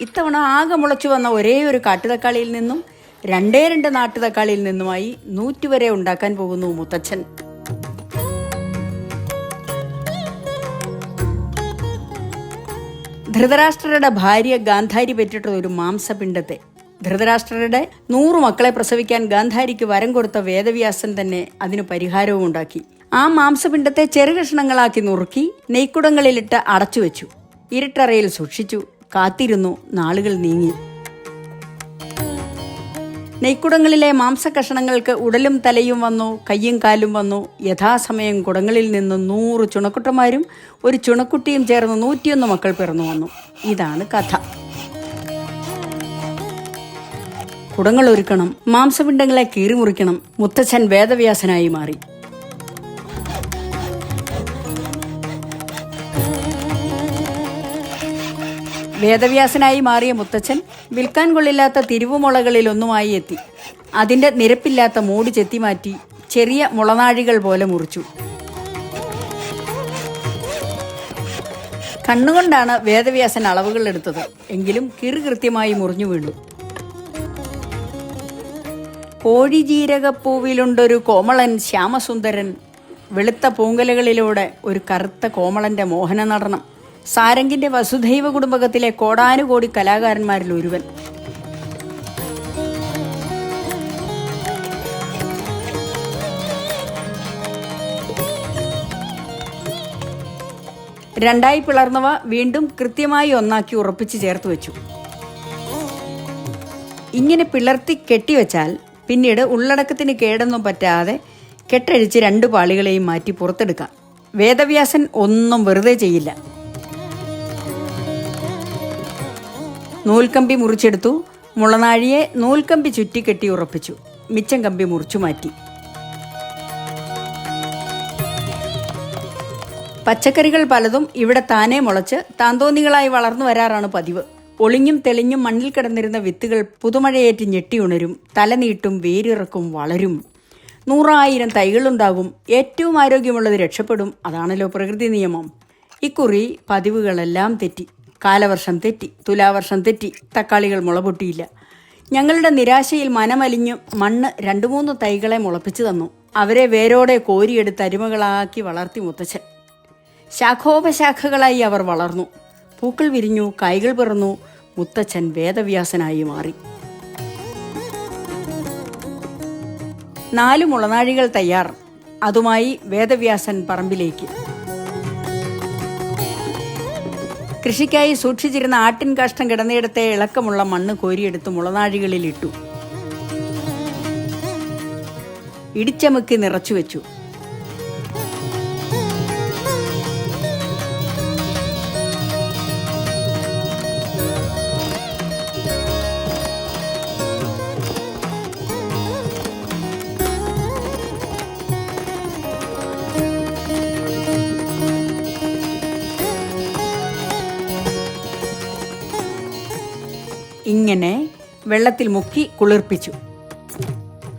ഇത്തവണ ആകെ മുളച്ചു വന്ന ഒരേ ഒരു കാട്ടുതക്കാളിയിൽ നിന്നും രണ്ടേ രണ്ട് നാട്ടുതക്കാളിയിൽ നിന്നുമായി നൂറ്റുവരെ ഉണ്ടാക്കാൻ പോകുന്നു മുത്തച്ഛൻ. ധൃതരാഷ്ട്രരുടെ ഭാര്യ ഗാന്ധാരി പറ്റിട്ടുള്ള ഒരു മാംസപിണ്ടത്തെ ധൃതരാഷ്ട്രരുടെ നൂറു മക്കളെ പ്രസവിക്കാൻ ഗാന്ധാരിക്ക് വരം കൊടുത്ത വേദവ്യാസൻ തന്നെ അതിന് പരിഹാരവും ഉണ്ടാക്കി. ആ മാംസപിണ്ടത്തെ ചെറുകഷ്ണങ്ങളാക്കി നുറുക്കി നെയ്ക്കുടങ്ങളിലിട്ട് അടച്ചുവെച്ചു. ഇരുട്ടറയിൽ സൂക്ഷിച്ചു. കാത്തിരുന്നു നാളുകൾ നീങ്ങി. നെയ്ക്കുടങ്ങളിലെ മാംസകഷണങ്ങൾക്ക് ഉടലും തലയും വന്നു കയ്യും കാലും വന്നു. യഥാസമയം കുടങ്ങളിൽ നിന്ന് നൂറ് ചുണക്കുട്ടന്മാരും ഒരു ചുണക്കുട്ടിയും ചേർന്ന് നൂറ്റിയൊന്ന് മക്കൾ പിറന്നു വന്നു. ഇതാണ് കഥ. കുടങ്ങൾ ഒരുക്കണം മാംസപിണ്ഡങ്ങളെ കീറിമുറിക്കണം മുത്തച്ഛൻ വേദവ്യാസനായി മാറി. വേദവ്യാസനായി മാറിയ മുത്തച്ഛൻ വിൽക്കാൻ കൊള്ളില്ലാത്ത തിരുവുമുളകളിലൊന്നുമായി എത്തി. അതിന്റെ നിരപ്പില്ലാത്ത മൂടി ചെത്തിമാറ്റി ചെറിയ മുളനാഴികൾ പോലെ മുറിച്ചു. കണ്ണുകൊണ്ടാണ് വേദവ്യാസൻ അളവുകൾ എടുത്തത്. എങ്കിലും കിറുകൃത്യമായി മുറിഞ്ഞു വീണു. കോഴിജീരകപ്പൂവിലുണ്ടൊരു കോമളൻ ശ്യാമസുന്ദരൻ വെളുത്ത പൂങ്കലകളിലൂടെ ഒരു കറുത്ത കോമളന്റെ മോഹന നടനം. സാരംഗിന്റെ വസുധൈവ കുടുംബകത്തിലെ കോടാനുകോടി കലാകാരന്മാരിൽ ഒരുവൻ. രണ്ടായി പിളർന്നവ വീണ്ടും കൃത്യമായി ഒന്നാക്കി ഉറപ്പിച്ച് ചേർത്ത് വെച്ചു. ഇങ്ങനെ പിളർത്തി കെട്ടിവെച്ചാൽ പിന്നീട് ഉള്ളടക്കത്തിന് കേടൊന്നും പറ്റാതെ കെട്ടഴിച്ച് രണ്ട് പാളികളെയും മാറ്റി പുറത്തെടുക്കാം. വേദവ്യാസൻ ഒന്നും വെറുതെ ചെയ്യില്ല. നൂൽക്കമ്പി മുറിച്ചെടുത്തു. മുളനാഴിയെ നൂൽക്കമ്പി ചുറ്റിക്കെട്ടി ഉറപ്പിച്ചു. മിച്ചം കമ്പി മുറിച്ചു മാറ്റി. പച്ചക്കറികൾ പലതും ഇവിടെ താനെ മുളച്ച് താന്തോന്നികളായി വളർന്നു വരാറാണ് പതിവ്. ഒളിഞ്ഞും തെളിഞ്ഞും മണ്ണിൽ കിടന്നിരുന്ന വിത്തുകൾ പുതുമഴയേറ്റ് ഞെട്ടിയുണരും തലനീട്ടും വേരിറക്കും വളരും. നൂറായിരം തൈകളുണ്ടാകും. ഏറ്റവും ആരോഗ്യമുള്ളത് രക്ഷപ്പെടും. അതാണല്ലോ പ്രകൃതി നിയമം. ഇക്കുറി പതിവുകളെല്ലാം തെറ്റി. കാലവർഷം തെറ്റി തുലാവർഷം തെറ്റി തക്കാളികൾ മുളപൊട്ടിയില്ല. ഞങ്ങളുടെ നിരാശയിൽ മനമലിഞ്ഞു മണ്ണ് രണ്ടു മൂന്ന് തൈകളെ മുളപ്പിച്ചു തന്നു. അവരെ വേരോടെ കോരിയെടുത്ത് അരുമകളാക്കി വളർത്തി മുത്തച്ഛൻ. ശാഖോപശാഖകളായി അവർ വളർന്നു. പൂക്കൾ വിരിഞ്ഞു കായ്കൾ പിറന്നു. മുത്തച്ഛൻ വേദവ്യാസനായി മാറി. നാല് മുളനാഴികൾ തയ്യാർ. അതുമായി വേദവ്യാസൻ പറമ്പിലേക്ക്. കൃഷിക്കായി സൂക്ഷിച്ചിരുന്ന ആട്ടിൻ കാഷ്ടം കിടന്നിടത്തെ ഇളക്കമുള്ള മണ്ണ് കോരിയെടുത്ത് മുളനാഴികളിൽ ഇട്ടു ഇടിച്ചമുക്കി നിറച്ചു വെച്ചു ഇങ്ങനെ വെള്ളത്തിൽ മുക്കി കുളിർപ്പിച്ചു.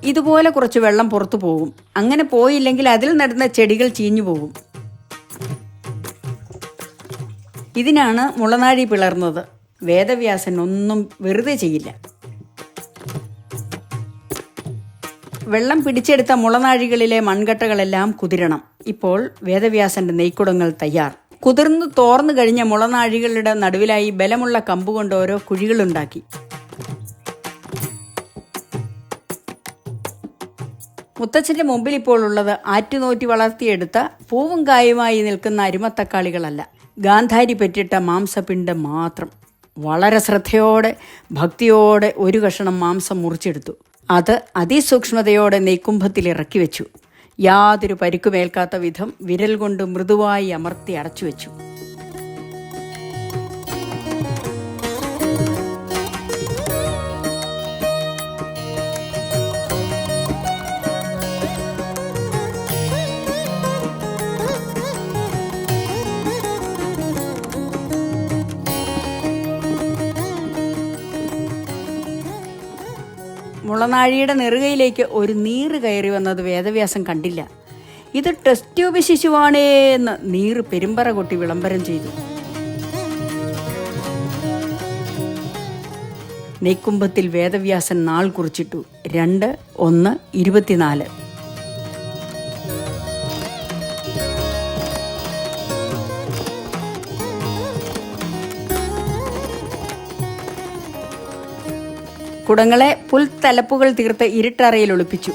ഇതുപോലെ കുറച്ച് വെള്ളം പുറത്തു പോകും. അങ്ങനെ പോയില്ലെങ്കിൽ അതിൽ നടന്ന ചെടികൾ ചീഞ്ഞു പോകും. ഇതിനാണ് മുളനാഴി പിളർന്നത്. വേദവ്യാസൻ ഒന്നും വെറുതെ ചെയ്യില്ല. വെള്ളം പിടിച്ചെടുത്ത മുളനാഴികളിലെ മൺകട്ടകളെല്ലാം കുതിരണം. ഇപ്പോൾ വേദവ്യാസന്റെ നെയ്ക്കുടങ്ങൾ തയ്യാർ. കുതിർന്നു തോർന്നു കഴിഞ്ഞ മുളനാഴികളുടെ നടുവിലായി ബലമുള്ള കമ്പുകൊണ്ട് ഓരോ കുഴികളുണ്ടാക്കി. മുത്തച്ഛന്റെ മുമ്പിൽ ഇപ്പോൾ ഉള്ളത് ആറ്റുനോറ്റി വളർത്തിയെടുത്ത പൂവും കായുമായി നിൽക്കുന്ന അരിമത്തക്കാളികളല്ല. ഗാന്ധാരി പെറ്റിട്ട മാംസപിണ്ഡം മാത്രം. വളരെ ശ്രദ്ധയോടെ ഭക്തിയോടെ ഒരു കഷണം മാംസം മുറിച്ചെടുത്തു. അത് അതിസൂക്ഷ്മതയോടെ നെയ്ക്കുംഭത്തിൽ ഇറക്കി വെച്ചു. യാതൊരു പരിക്കുമേൽക്കാത്ത വിധം വിരൽ കൊണ്ട് മൃദുവായി അമർത്തി അടച്ചു വെച്ചു മുളനാഴിയുടെ നെറുകയിലേക്ക് ഒരു നീറ് കയറി വന്നത് വേദവ്യാസം കണ്ടില്ല. ഇത് ടെസ്റ്റ് ട്യൂബ് ശിശുവാണേ എന്ന് നീറ് പെരുമ്പറ കൊട്ടി വിളംബരം ചെയ്തു. നെയ്ക്കുംഭത്തിൽ വേദവ്യാസൻ നാൾ കുറിച്ചിട്ടു. രണ്ട് ഒന്ന് ഇരുപത്തിനാല്. കുടങ്ങളെ പുൽത്തലപ്പുകൾ തീർത്ത് ഇരുട്ടറയിൽ ഒളിപ്പിച്ചു.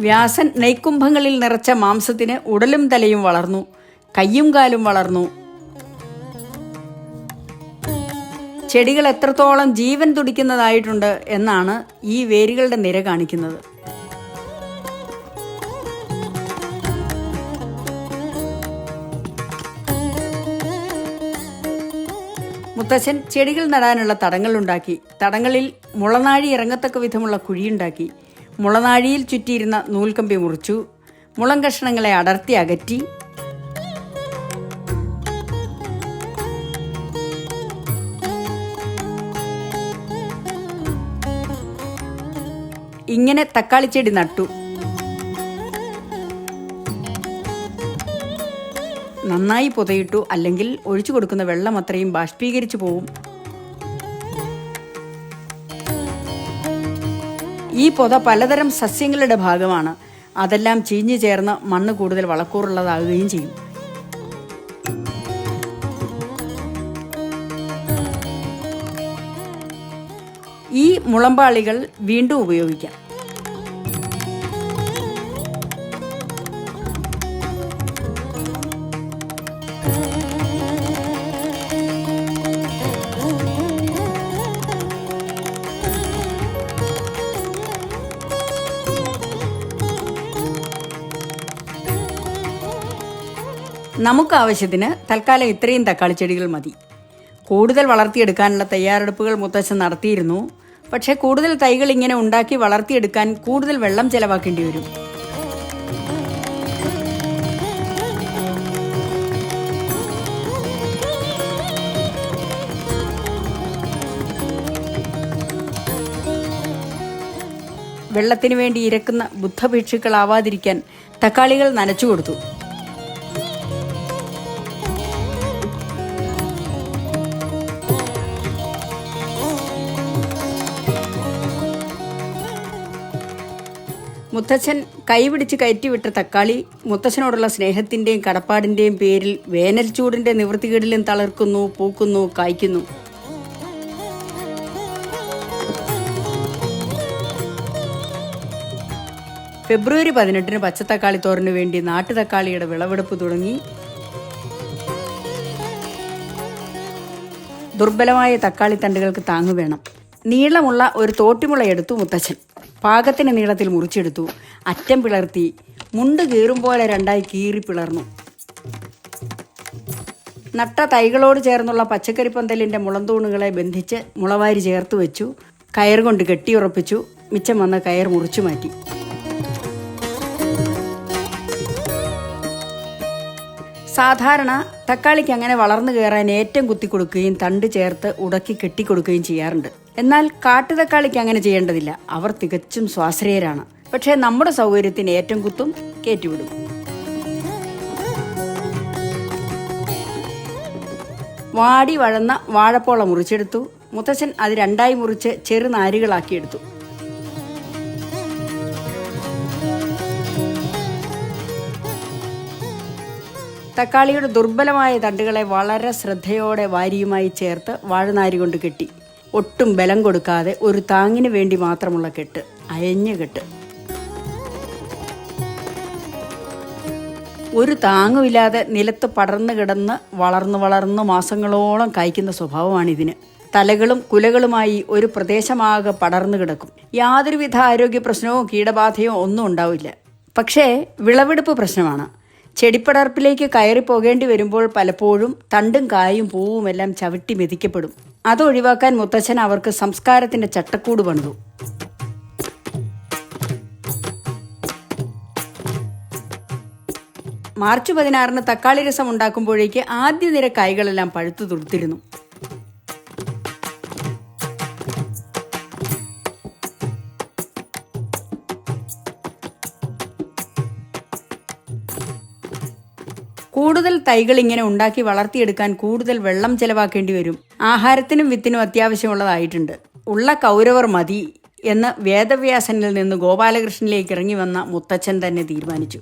വ്യാസൻ നെയ്ക്കുംഭങ്ങളിൽ നിറച്ച മാംസത്തിന് ഉടലും തലയും വളർന്നു. കയ്യും കാലും വളർന്നു. ചെടികൾ എത്രത്തോളം ജീവൻ തുടിക്കുന്നതായിട്ടുണ്ട് എന്നാണ് ഈ വേരുകളുടെ നിര കാണിക്കുന്നത്. മുത്തച്ഛൻ ചെടികൾ നടാനുള്ള തടങ്ങളുണ്ടാക്കി തടങ്ങളിൽ മുളനാഴി ഇറങ്ങത്തക്ക വിധമുള്ള കുഴിയുണ്ടാക്കി മുളനാഴിയിൽ ചുറ്റിയിരുന്ന നൂൽക്കമ്പി മുറിച്ചു മുളം കഷ്ണങ്ങളെ അടർത്തി അകറ്റി. ഇങ്ങനെ തക്കാളിച്ചെടി നട്ടു. നന്നായി പുതയിട്ടു അല്ലെങ്കിൽ ഒഴിച്ചു കൊടുക്കുന്ന വെള്ളം അത്രയും ബാഷ്പീകരിച്ചു പോവും. ഈ പൊത പലതരം സസ്യങ്ങളുടെ ഭാഗമാണ്. അതെല്ലാം ചീഞ്ഞു ചേർന്ന് മണ്ണ് കൂടുതൽ വളക്കൂറുള്ളതാകുകയും ചെയ്യും. ഈ മുളമ്പാളികൾ വീണ്ടും ഉപയോഗിക്കാം. നമുക്ക് ആവശ്യത്തിന് തൽക്കാലം ഇത്രയും തക്കാളി ചെടികൾ മതി. കൂടുതൽ വളർത്തിയെടുക്കാനുള്ള തയ്യാറെടുപ്പുകൾ മുത്തച്ഛൻ നടത്തിയിരുന്നു. പക്ഷേ കൂടുതൽ തൈകൾ ഇങ്ങനെ ഉണ്ടാക്കി വളർത്തിയെടുക്കാൻ കൂടുതൽ വെള്ളം ചെലവാക്കേണ്ടി വരും. വെള്ളത്തിനു വേണ്ടി ഇരക്കുന്ന ബുദ്ധഭിക്ഷുക്കളാവാതിരിക്കാൻ തക്കാളികൾ നനച്ചു കൊടുത്തു. മുത്തച്ഛൻ കൈപിടിച്ച് കയറ്റിവിട്ട തക്കാളി മുത്തച്ഛനോടുള്ള സ്നേഹത്തിന്റെയും കടപ്പാടിന്റെയും പേരിൽ വേനൽ ചൂടിന്റെ നിവൃത്തികേടിലും തളർക്കുന്നു പൂക്കുന്നു കായ്ക്കുന്നു. ഫെബ്രുവരി പതിനെട്ടിന് പച്ചത്തക്കാളി തോറിനു വേണ്ടി നാട്ടുതക്കാളിയുടെ വിളവെടുപ്പ് തുടങ്ങി. ദുർബലമായ തക്കാളി തണ്ടുകൾക്ക് താങ്ങു വേണം. നീളമുള്ള ഒരു തോട്ടിമുള എടുത്തു മുത്തച്ഛൻ. പാകത്തിന് നീളത്തിൽ മുറിച്ചെടുത്തു. അറ്റം പിളർത്തി. മുണ്ട് കീറും പോലെ രണ്ടായി കീറി പിളർന്നു. നട്ട തൈകളോട് ചേർന്നുള്ള പച്ചക്കറി പന്തലിന്റെ മുളന്തൂണുകളെ ബന്ധിച്ച് മുളവാരി ചേർത്ത് വെച്ചു. കയർ കൊണ്ട് കെട്ടിയുറപ്പിച്ചു മിച്ചം വന്ന കയർ മുറിച്ചു മാറ്റി. സാധാരണ തക്കാളിക്ക് അങ്ങനെ വളർന്നു കയറാൻ ഏറ്റം കുത്തി കൊടുക്കുകയും തണ്ട് ചേർത്ത് ഉടക്കി കെട്ടിക്കൊടുക്കുകയും ചെയ്യാറുണ്ട്. എന്നാൽ കാട്ടുതക്കാളിക്ക് അങ്ങനെ ചെയ്യേണ്ടതില്ല. അവർ തികച്ചും സ്വാശ്രയരാണ്. പക്ഷേ നമ്മുടെ സൗകര്യത്തിന് ഏറ്റവും കുത്തും കയറ്റിവിടും വാടി വഴന്ന വാഴപ്പോള മുറിച്ചെടുത്തു. മുത്തച്ഛൻ അത് രണ്ടായി മുറിച്ച് ചെറുനാരുകളാക്കിയെടുത്തു തക്കാളിയുടെ ദുർബലമായ തണ്ടുകളെ വളരെ ശ്രദ്ധയോടെ വാരിയുമായി ചേർത്ത് വാഴനാരി കൊണ്ട് കെട്ടി. ഒട്ടും ബലം കൊടുക്കാതെ ഒരു താങ്ങിന് വേണ്ടി മാത്രമുള്ള കെട്ട് അയഞ്ഞ കെട്ട്. ഒരു താങ്ങുമില്ലാതെ നിലത്ത് പടർന്നു കിടന്ന് വളർന്നു വളർന്ന് മാസങ്ങളോളം കായ്ക്കുന്ന സ്വഭാവമാണ് ഇതിന് തലകളും കുലകളുമായി ഒരു പ്രദേശമാകെ പടർന്നു കിടക്കും. യാതൊരുവിധ ആരോഗ്യ പ്രശ്നവും കീടബാധയോ ഒന്നും ഉണ്ടാവില്ല. പക്ഷേ വിളവെടുപ്പ് പ്രശ്നമാണ്. ചെടിപ്പടർപ്പിലേക്ക് കയറി പോകേണ്ടി വരുമ്പോൾ പലപ്പോഴും തണ്ടും കായും പൂവുമെല്ലാം ചവിട്ടി മെതിക്കപ്പെടും. അതൊഴിവാക്കാൻ മുത്തച്ഛൻ അവർക്ക് സംസ്കാരത്തിന്റെ ചട്ടക്കൂട് പണിതു. മാർച്ച് പതിനാറിന് തക്കാളി രസം ഉണ്ടാക്കുമ്പോഴേക്ക് ആദ്യ നിര കായ്കളെല്ലാം പഴുത്തു തുടുത്തിരുന്നു. കൂടുതൽ തൈകൾ ഇങ്ങനെ ഉണ്ടാക്കി വളർത്തിയെടുക്കാൻ കൂടുതൽ വെള്ളം ചെലവാക്കേണ്ടി വരും. ആഹാരത്തിനും വിത്തിനും അത്യാവശ്യമുള്ളതായിട്ടുണ്ട്. ഉള്ള കൗരവർ മതി എന്ന് വേദവ്യാസനിൽ നിന്ന് ഗോപാലകൃഷ്ണനിലേക്ക് ഇറങ്ങി വന്ന മുത്തച്ഛൻ തന്നെ തീരുമാനിച്ചു.